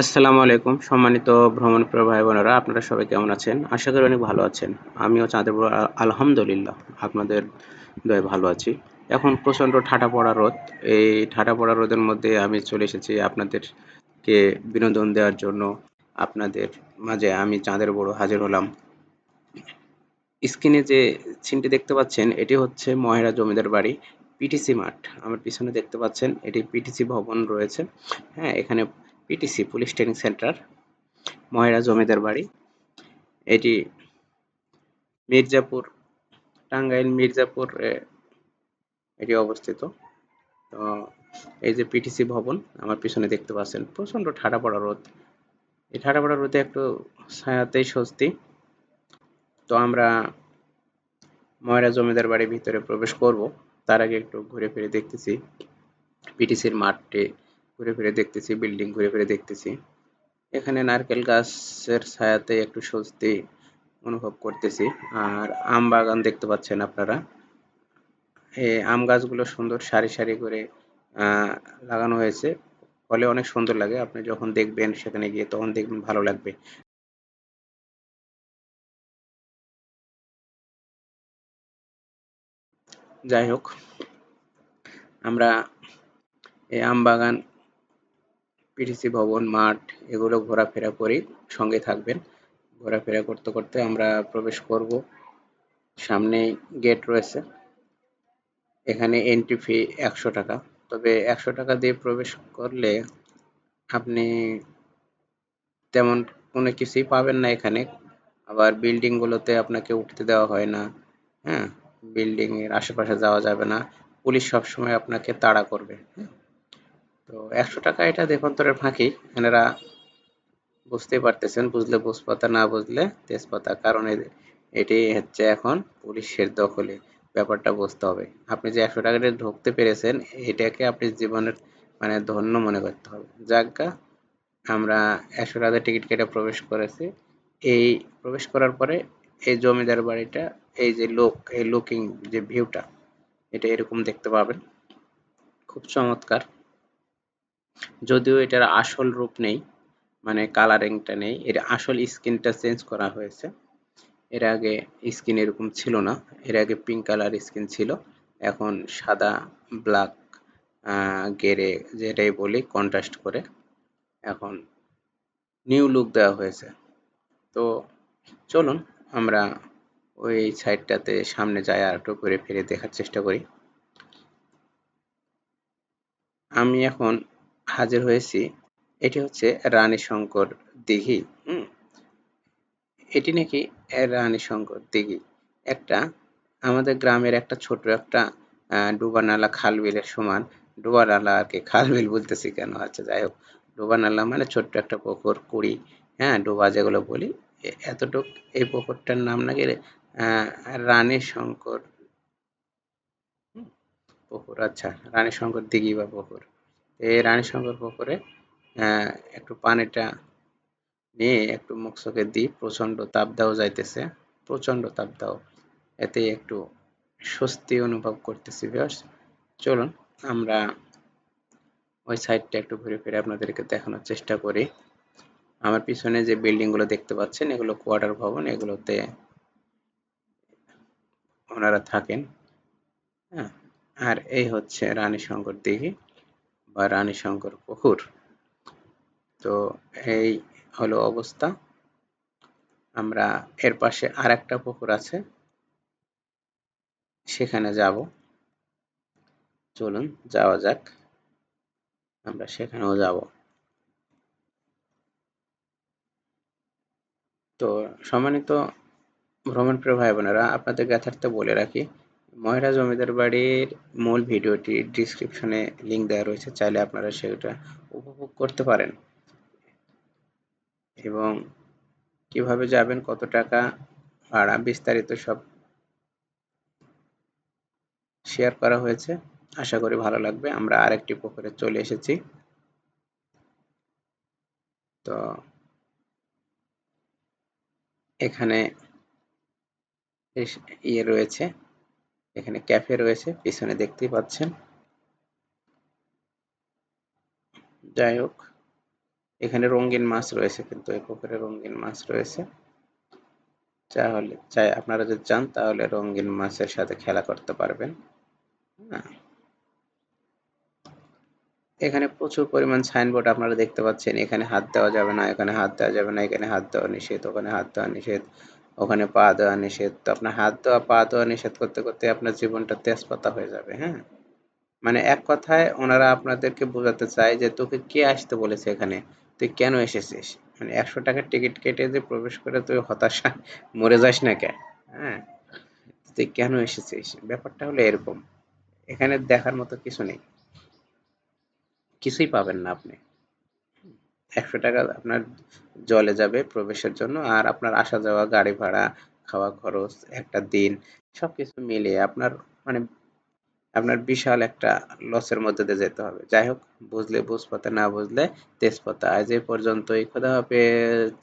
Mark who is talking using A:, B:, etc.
A: আসসালামু আলাইকুম, সম্মানিত ভ্রমণ ভাই বোনেরা, আপনারা সবাই কেমন আছেন? আশা করি অনেক ভালো আছেন। আমিও চাঁদের বড় আলহামদুলিল্লাহ, আপনাদের দয়ে ভালো আছি। এখন প্রচণ্ড ঠাটা পড়া রোদ। এই ঠাটা পড়া রোদের মধ্যে আমি চলে এসেছি আপনাদেরকে বিনোদন দেওয়ার জন্য। আপনাদের মাঝে আমি চাঁদের বড় হাজির হলাম। স্ক্রিনে যে সিনটি দেখতে পাচ্ছেন, এটি হচ্ছে মহেরা জমিদার বাড়ি, পিটিসি মাঠ। আমার পিছনে দেখতে পাচ্ছেন, এটি পিটিসি ভবন রয়েছে। হ্যাঁ এখানে PTC police training centre Mohera জমিদার বাড়ি। এটি মির্জাপুর, টাঙ্গাইল মির্জাপুর এটি অবস্থিত। তো এই যে পিটিসি ভবন, আমার পিছনে দেখতে পাচ্ছেন, প্রচণ্ড ঠাডা পড়া রোদ। এই ঠাডা পড়া রোদে একটু ছায়াতেই স্বস্তি। তো আমরা ময়রা জমিদার বাড়ির ভিতরে প্রবেশ করব। তার আগে একটু ঘুরে ফিরে দেখতেছি পিটিসির মাঠে ঘুরে ফিরে দেখতেছি, বিল্ডিং ঘুরে ফিরে দেখতেছি। এখানে নারকেল গাছের ছায়াতে একটু স্বস্তি অনুভব করতেছি। আর আম বাগান দেখতে পাচ্ছেন আপনারা। এই আম গাছগুলো সুন্দর সারি সারি করে লাগানো হয়েছে। ফলে অনেক সুন্দর লাগে। আপনি যখন দেখবেন সেখানে গিয়ে তখন দেখবেন ভালো লাগবে। যাই হোক, আমরা এই আম বাগান পিটিসি ভবন, মাঠ, এগুলো ঘোরাফেরা করি, সঙ্গে থাকবেন। ঘোরাফেরা করতে করতে আমরা প্রবেশ করব। সামনে গেট রয়েছে। এখানে এন্ট্রি ফি একশো টাকা। তবে একশো টাকা দিয়ে প্রবেশ করলে আপনি তেমন কোনো কিছুই পাবেন না এখানে। আবার বিল্ডিংগুলোতে আপনাকে উঠতে দেওয়া হয় না। হ্যাঁ বিল্ডিংয়ের আশেপাশে যাওয়া যাবে না। পুলিশ সবসময় আপনাকে তাড়া করবে। হ্যাঁ। তো একশো টাকা এটা দেখান্তরের ফাঁকি। এনারা বুঝতেই পারতেছেন, বুঝলে বুঝপাতা না বুঝলে তেজপাতা, কারণ এটি হচ্ছে এখন পুলিশের দখলে। ব্যাপারটা বুঝতে হবে। আপনি যে একশো টাকাটা ঢুকতে পেরেছেন, এটাকে আপনি জীবনের মানে ধন্য মনে করতে হবে। যাজ্ঞা আমরা একশো টাকা টিকিট কেটে প্রবেশ করেছি। এই প্রবেশ করার পরে এই জমিদার বাড়িটা, এই যে লোক, এই লুকিং যে ভিউটা এটা এরকম দেখতে পাবেন। খুব চমৎকার। যদিও এটার আসল রূপ নেই মানে কালারিংটা নেই, এর আসল স্কিনটা চেঞ্জ করা হয়েছে। এর আগে স্কিন এরকম ছিল না, এর আগে পিঙ্ক কালার স্কিন ছিল, এখন সাদা ব্ল্যাক গেরে যেটাই বলি কন্ট্রাস্ট করে এখন নিউ লুক দেওয়া হয়েছে। তো চলুন, আমরা ওই সাইডটাতে সামনে যাই আর একটু ঘুরে ফিরে দেখার চেষ্টা করি। আমি এখন হাজির হয়েছি। এটি হচ্ছে রানী শঙ্কর দিঘি, হুম? এটি নাকি রানী শঙ্কর দিঘি। একটা আমাদের গ্রামের একটা ছোট একটা ডুবানালা খাল বিলের সমান। ডুবানালা আর কি খাল বিল বলতেছি কেন? আচ্ছা যাই হোক। ডুবানালা মানে ছোট্ট একটা পুকুর কুড়ি হ্যাঁ ডোবা যেগুলো বলি। এতটুক এই পুকুরটার নাম নাকি রানী শঙ্কর পুকুর আচ্ছা রানী শঙ্কর দিঘি বা পুকুর এই রানী শঙ্কর পুকুরে একটু পানিটা নিয়ে একটু মুখ চোখে দিই। প্রচণ্ড তাপ দেওয়া যাইতেছে, প্রচণ্ড তাপ দাও এতে একটু স্বস্তি অনুভব করতেছি বেশ চলুন, আমরা ওই সাইডটা একটু ঘুরে ফিরে আপনাদেরকে দেখানোর চেষ্টা করি। আমার পিছনে যে বিল্ডিংগুলো দেখতে পাচ্ছেন, এগুলো কোয়ার্টার ভবন, এগুলোতে ওনারা থাকেন। হ্যাঁ আর এই হচ্ছে রানী শঙ্কর দিঘি। বা রানী শঙ্কর পুকুর তো এই হলো অবস্থা। আমরা এর পাশে আর একটা পুকুর আছে। সেখানে যাব। চলুন, যাওয়া যাক। আমরা সেখানেও যাব। তো সম্মানিত ভ্রমণ প্রিয় ভাই বোনেরা আপনাদের যথার্থ বলে রাখি ময়রা জমিদার বাড়ির মূল ভিডিওটি ডিসক্রিপশনে লিঙ্ক দেওয়া রয়েছে, চাইলে আপনারা সেটা উপভোগ করতে পারেন। এবং কীভাবে যাবেন, কত টাকা ভাড়া, বিস্তারিত সব শেয়ার করা হয়েছে। আশা করি ভালো লাগবে। আমরা আরেকটি পুকুরে চলে এসেছি। তো এখানে ইয়ে রয়েছে। এখানে ক্যাফে রয়েছে, পিছনে দেখতেই পাচ্ছেন। যাই হোক, এখানে রঙিন মাছ রয়েছে কিন্তু, এই পুকুরে রঙিন মাছ রয়েছে। তাহলে, চাই, আপনারা যদি চান, তাহলে রঙিন মাছের সাথে খেলা করতে পারবেন। এখানে প্রচুর পরিমাণ সাইনবোর্ড আপনারা দেখতে পাচ্ছেন, এখানে হাত দেওয়া যাবে না, এখানে হাত দেওয়া যাবে না, এখানে হাত দেওয়া নিষেধ, ওখানে হাত দেওয়া নিষেধ। ওখানে পা দেওয়া নিষেধ। তো আপনার হাত দেওয়া, পা দেওয়া নিষেধ করতে করতে আপনার জীবনটা তেজপাতা হয়ে যাবে হ্যাঁ? মানে এক কথায় ওনারা আপনাদেরকে বোঝাতে চায় যে তোকে কে আসতে বলেছে এখানে? তুই কেন এসেছিস? মানে একশো টাকার টিকিট কেটে যে প্রবেশ করে তুই হতাশা মরে যাস না কেন? হ্যাঁ? তুই কেন এসেছিস? ব্যাপারটা হলো এরকম। এখানে দেখার মতো কিছু নেই। কিছুই পাবেন না আপনি। একশো টাকা আপনার জলে যাবে প্রবেশের জন্য আর আপনার আসা যাওয়া, গাড়ি ভাড়া, খাওয়া খরচ, একটা দিন সব কিছু মিলিয়ে আপনার মানে আপনার বিশাল একটা লসের মধ্যে দিয়ে যেতে হবে। যাই হোক, বুঝলে বুঝপাতা না বুঝলে তেজপাতা আজ এই পর্যন্তই। খোদা হাফেজ।